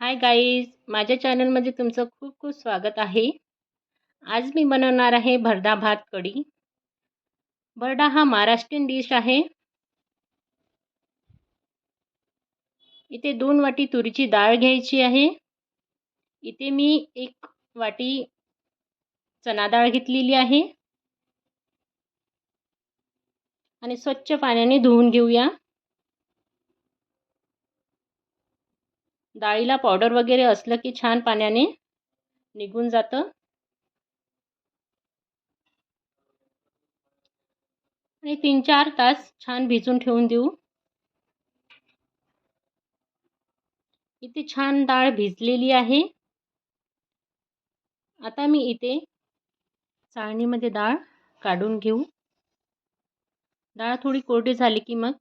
Hi guys माझ्या चॅनलमध्ये तुमचं खूप खूप स्वागत आहे. आज मी बनवणार आहे भरडा भात कढी. भरडा हा महाराष्ट्रीयन डिश आहे. इथे दोन वाटी तुरीची डाळ घ्यायची आहे. इथे मी एक वाटी चना डाळ घेतलेली आहे. आणि स्वच्छ पाण्याने धुवून घेऊया. डाळीला पावडर वगैरे असलं की छान पाण्याने निघून जातं. आणि तीन चार तास छान भिजून ठेवून देऊ. इथे छान डाळ भिजलेली आहे. आता मी इथे चाळणीमध्ये डाळ काढून घेऊ. डाळ थोडी कोरडी झाली की मग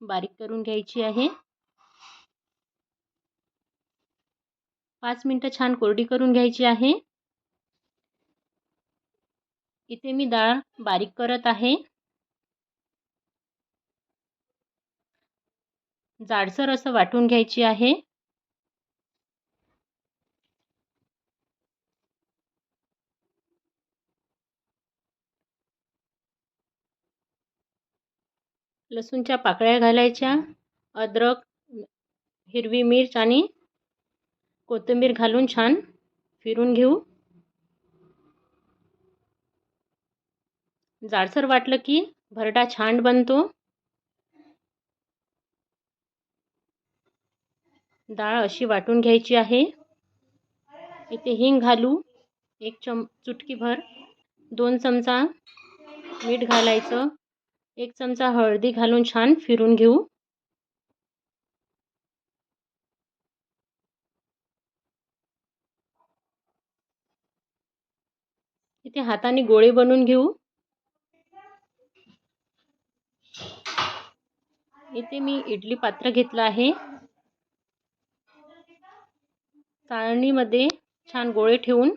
बारीक करून घ्यायची आहे. पाच मिनटं छान कोरडी करून घ्यायची आहे. इथे मी डाळ बारीक करत आहे. जाडसर असं वाटून घ्यायची आहे. लसूणच्या पाकळ्या घालायच्या अद्रक हिरवी मिर्च आणि कोथिंबीर घालून छान फिरून घेऊ. जाडसर वाटलं की भरडा छान बनतो. डाळ अशी वाटून घ्यायची आहे. इथे हिंग घालू. एक चम चुटकीभर. दोन चमचा मीठ घालायचं. एक चमचा हळदी घालून छान फिरून घेऊ. इथे हाताने गोळे बनवून घेऊ. इथे मी इडली पात्र घेतलं आहे. चाळणीमध्ये छान गोळे ठेवून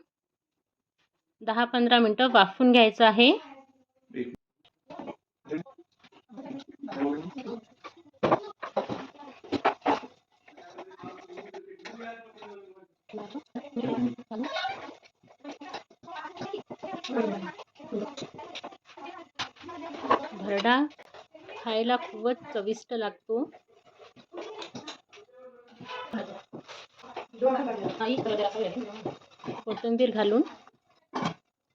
दहा पंधरा मिनटं वाफून घ्यायचं आहे. भरडा खायला खूपच चविष्ट लागतो. कोथिंबीर घालून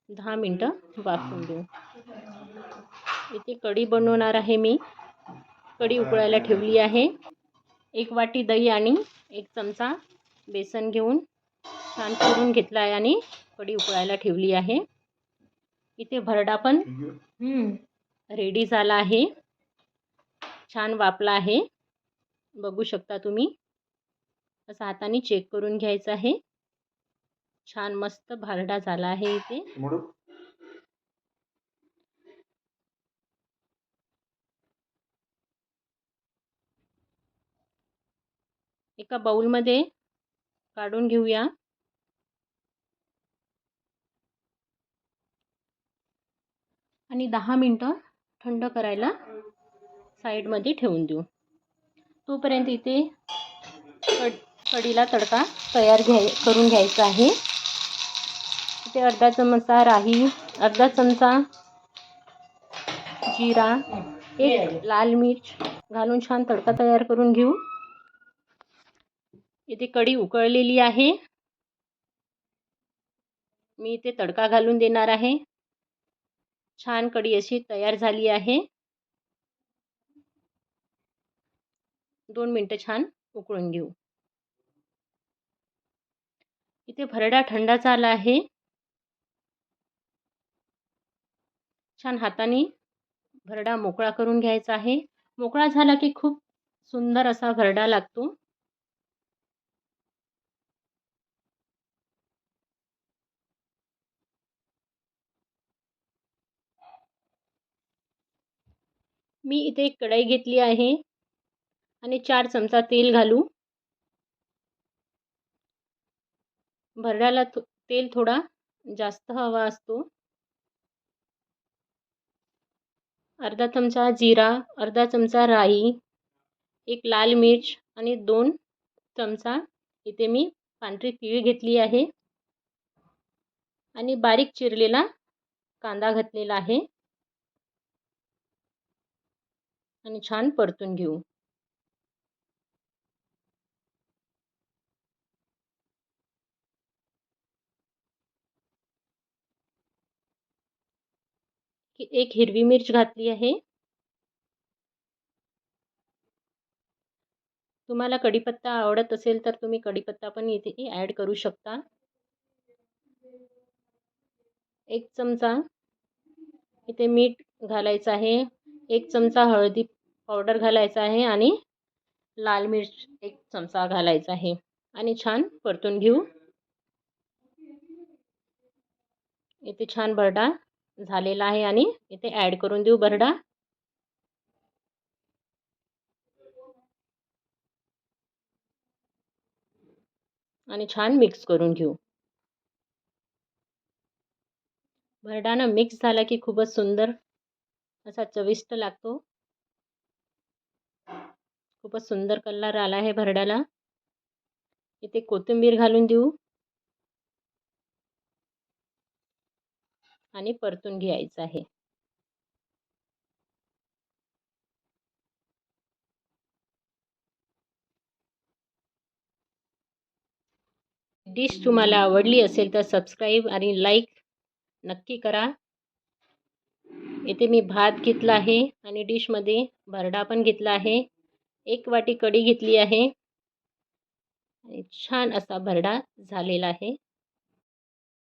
दहा मिनटं वाफवून देऊ. इथे कढी बनवणार आहे मी. कढी उकळायला ठेवली आहे. एक वाटी दही आणि एक चमचा बेसन घेऊन छान करून घेतला आहे आणि कढी उकळायला ठेवली आहे. इथे भरडा पण. रेडी झाला आहे. छान वापला आहे. बघू शकता तुम्ही. असं हाताने चेक करून घ्यायचं आहे. छान मस्त भरडा झाला आहे इथे. एका बाउलमध्ये काढून घेऊया. आणि दहा मिनटं थंड करायला साईडमध्ये ठेवून देऊ. तोपर्यंत इथे कड कढीला तडका तयार घ्याय करून घ्यायचा आहे. इथे अर्धा चमचा राही अर्धा चमचा जिरा एक लाल मिर्च घालून छान तडका तयार करून घेऊ. इथे कढी उकळलेली आहे. मी इथे तडका घालून देणार आहे. छान कढी अशी तयार झाली आहे. दोन मिनटं छान उकळून घेऊ. इथे भरडा थंडा झाला आहे. छान हाताने भरडा मोकळा करून घ्यायचा आहे. मोकळा झाला की खूप सुंदर असा भरडा लागतो. मी इथे एक कढई घेतली आहे. आणि चार चमचा तेल घालू. भरड्याला तेल थोडा जास्त हवा असतो. अर्धा चमचा जिरा अर्धा चमचा राई एक लाल मिर्च आणि दोन चमचा इथे मी पांढरी तीळ घेतली आहे. आणि बारीक चिरलेला कांदा घातलेला आहे. आणि छान परतून घेऊ. एक हिरवी मिरच घातली आहे. तुम्हाला कढीपत्ता आवडत असेल तर तुम्ही कढीपत्ता पण इथे ॲड करू शकता. एक चमचा इथे मीठ घालायचं आहे. एक चमचा हळदी पावडर घालायचा आहे आणि लाल मिर्च एक चमचा घालायचा आहे. आणि छान परतून घेऊ. इथे छान भरडा झालेला आहे आणि इथे ॲड करून देऊ भरडा आणि छान मिक्स करून घेऊ. भरडानं मिक्स झाला की खूपच सुंदर असा चविष्ट लागतो. खूपच सुंदर कलर आला आहे भरड्याला इथे कोथिंबीर घालून देऊ. आणि परतून घ्यायचं आहे. डिश तुम्हाला आवडली असेल तर सबस्क्राईब आणि लाईक नक्की करा. इथे मी भात घेतला आहे आणि डिशमध्ये भरडा पण घेतला आहे. एक वाटी कढी घेतली आहे. छान असा भरडा झालेला आहे.